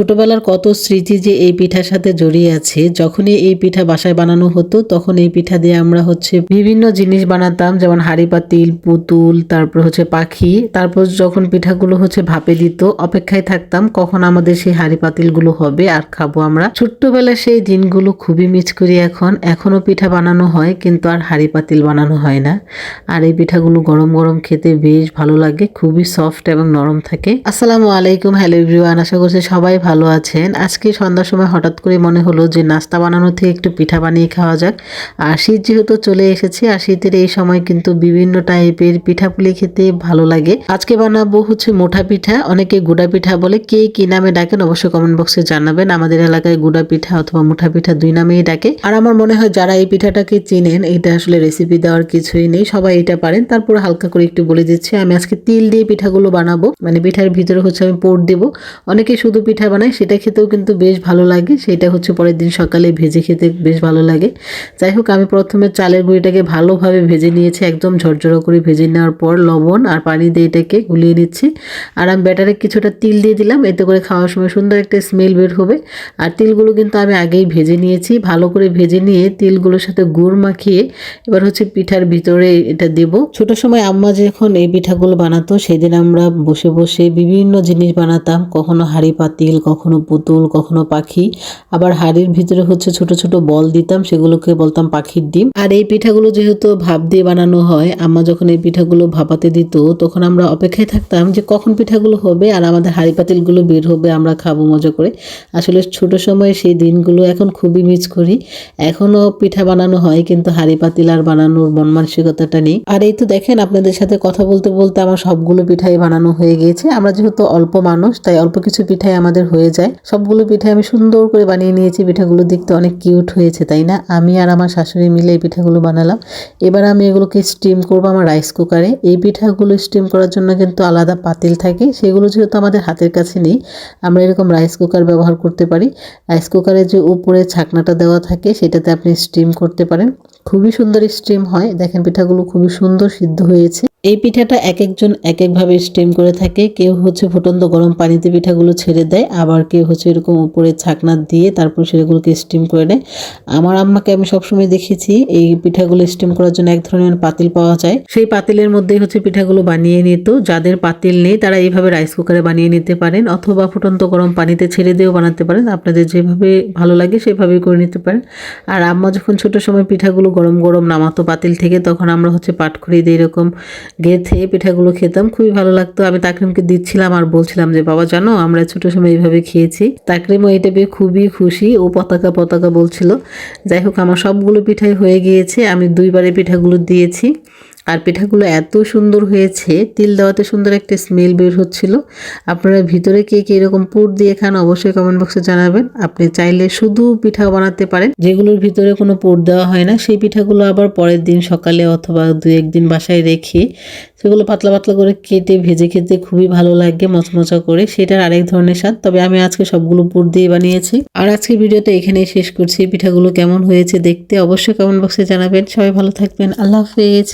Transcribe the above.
ছোটবেলার কত স্মৃতি যে এই পিঠার সাথে জড়িয়ে আছে। যখনই এই পিঠা বাসায় বানানো হতো, তখন এই পিঠা দিয়ে আমরা হচ্ছে বিভিন্ন জিনিস বানাতাম, যেমন হাড়ি পাতিল, পুতুল, তারপর হচ্ছে পাখি, তারপর যখন পিঠাগুলো হচ্ছে ভাপে দিত, অপেক্ষায় থাকতাম, কখন আমাদের সেই হাড়ি পাতিলগুলো হবে, আর খাব আমরা। ছোট্টবেলার সেই দিনগুলো খুবই মিস করি এখন। এখনও পিঠা বানানো হয়, কিন্তু আর হাড়ি পাতিল বানানো হয় না। আর এই পিঠাগুলো গরম গরম খেতে বেশ ভালো লাগে, খুবই সফট এবং নরম থাকে। আসসালামু আলাইকুম, হ্যালো এভরিওয়ান, আশা করছি সবাই ভালো আছেন? আজকে সন্ধ্যার সময় হঠাৎ করে মনে হলো যে নাস্তা বানানো থেকে একটু পিঠা বানিয়ে খাওয়া যাক। আর শীত যেহেতু চলে এসেছে আর শীতের এই সময় কিন্তু বিভিন্ন টাইপের পিঠাপুলি খেতে ভালো লাগে। আজকে বানাবো হচ্ছে মোটা পিঠা, অনেকে গুড়া পিঠা বলে। কে কি নামে ডাকেন অবশ্যই কমেন্ট বক্সে জানাবেন। আমাদের এলাকায় গুড়া পিঠা অথবা মুঠা পিঠা দুই নামেই ডাকে। আর আমার মনে হয় যারা এই পিঠাটাকে চিনেন এটা আসলে রেসিপি দেওয়ার কিছুই নেই, সবাই এটা পারেন। তারপর হালকা করে একটু বলে দিচ্ছি, আমি আজকে তিল দিয়ে পিঠাগুলো বানাবো। মানে পিঠার ভিতরে হচ্ছে আমি পোড় দেবো। অনেকে শুধু পিঠা বানায় সেটা খেতেও কিন্তু বেশ ভালো লাগে। সেটা হচ্ছে পরের দিন সকালে ভেজে খেতে বেশ ভালো লাগে। যাই হোক, আমি প্রথমে চালের গুঁড়িটাকে ভালোভাবে ভেজে নিয়েছি, একদম ঝরঝরো করে ভেজে নেওয়ার পর লবণ আর পানি দিয়ে এটাকে গুলিয়ে নিচ্ছি। আর আমি ব্যাটারে কিছুটা তিল দিয়ে দিলাম, এতে করে খাওয়ার সময় সুন্দর একটা স্মেল বের হবে। আর তিলগুলো কিন্তু আমি আগেই ভেজে নিয়েছি। ভালো করে ভেজে নিয়ে তিলগুলোর সাথে গুড় মাখিয়ে এবার হচ্ছে পিঠার ভিতরে এটা দেব। ছোট সময় আম্মা যখন এই পিঠাগুলো বানাতো, সেদিন আমরা বসে বসে বিভিন্ন জিনিস বানাতাম, কখনো হাড়ি পাতিল কখনো পুতুল, কখনো পাখি। আবার হাড়ির ভিতরে হচ্ছে ছোট ছোট বল দিতাম, সেগুলোকে বলতাম পাখির ডিম। আর এই পিঠাগুলো যেহেতু ভাপ দিয়ে বানানো হয়, আম্মা যখন এই পিঠাগুলো ভাপাতে দিত, তখন আমরা অপেক্ষায় থাকতাম যে কখন পিঠাগুলো হবে আর আমাদের হাড়ি পাতিলগুলো বের হবে, আমরা খাব মজা করে। আসলে ছোট সময়ে সেই দিনগুলো এখন খুবই মিস করি। এখনও পিঠা বানানো হয়, কিন্তু হাড়ি পাতিল আর বানানোর মন মানসিকতাটা নেই। আর এই তো দেখেন, আপনাদের সাথে কথা বলতে বলতে আমার সবগুলো পিঠাই বানানো হয়ে গিয়েছে। আমরা যেহেতু অল্প মানুষ, তাই অল্প কিছু পিঠাই আমাদের হয়ে যায়। সবগুলো পিঠাই আমি সুন্দর করে বানিয়ে নিয়েছি। পিঠাগুলো দেখতে অনেক কিউট হয়েছে, তাই না? আমি আর আমার শাশুড়ি মিলে এই পিঠাগুলো বানালাম। এবার আমি এগুলোকে স্টিম করব আমার রাইস কুকারে এই পিঠাগুলো স্টিম করার জন্য কিন্তু আলাদা পাতিল থাকে। সেগুলো যেহেতু আমাদের হাতের কাছে নেই, আমরা এরকম রাইস কুকার ব্যবহার করতে পারি। রাইস কুকারে যে উপরে ছাকনাটা দেওয়া থাকে, সেটাতে আপনি স্টিম করতে পারেন। খুবই সুন্দর স্টিম হয়। দেখেন, পিঠাগুলো খুবই সুন্দর সিদ্ধ হয়েছে। এই পিঠাটা এক একজন এক একভাবে স্টিম করে থাকে। কেউ হচ্ছে ফুটন্ত গরম পানিতে পিঠাগুলো ছেড়ে দেয়, আবার কেউ হচ্ছে এরকম উপরে ছাকনা দিয়ে তারপর সেগুলোকে স্টিম করে নেয়। আমার আম্মাকে আমি সবসময় দেখেছি, এই পিঠাগুলো স্টিম করার জন্য এক ধরনের পাতিল পাওয়া যায়। সেই পাতিলের মধ্যেই হচ্ছে পিঠাগুলো বানিয়ে নিত। যাদের পাতিল নেই, তারা এইভাবে রাইস কুকারে বানিয়ে নিতে পারেন, অথবা ফুটন্ত গরম পানিতে ছেড়ে দিয়েও বানাতে পারেন। আপনাদের যেভাবে ভালো লাগে, সেভাবেই করে নিতে পারেন। আর আম্মা যখন ছোট সময় পিঠাগুলো গরম গরম নামাতো পাতিল থেকে, তখন আমরা হচ্ছে পাটখড়ি দিয়ে এরকম গেথে পিঠাগুলো খেতাম, খুবই ভালো লাগতো। আমি তাকরিমকে দিচ্ছিলাম আর বলছিলাম যে, বাবা, জানো, আমরা ছোট সময় এইভাবে খেয়েছি। তাকরিমও এটা পেয়ে খুবই খুশি, ও পতাকা পতাকা বলছিল। যাই হোক, আমার সবগুলো পিঠাই হয়ে গিয়েছে, আমি দুইবারে পিঠাগুলো দিয়েছি। আর পিঠাগুলো এত সুন্দর হয়েছে, তিল দেওয়াতে সুন্দর একটা স্মেল বের হচ্ছিল। আপনারা ভিতরে কে কে এরকম পুর দিয়ে খান অবশ্যই কমেন্ট বক্সে জানাবেন। আপনি চাইলে শুধু পিঠা বানাতে পারেন। যেগুলোর ভিতরে কোনো পুর দেওয়া হয় না, সেই পিঠাগুলো আবার পরের দিন সকালে অথবা দু একদিন বাসায় রেখে সেগুলো পাতলা পাতলা করে কেটে ভেজে খেতে খুবই ভালো লাগে, মচমচা করে। সেটার আরেক ধরনের স্বাদ, তবে আমি আজকে সবগুলো পুর দিয়ে বানিয়েছি। আর আজকে ভিডিওটা এখানেই শেষ করছি। পিঠাগুলো কেমন হয়েছে দেখতে অবশ্যই কমেন্ট বক্সে জানাবেন। সবাই ভালো থাকবেন। আল্লাহ হাফেজ।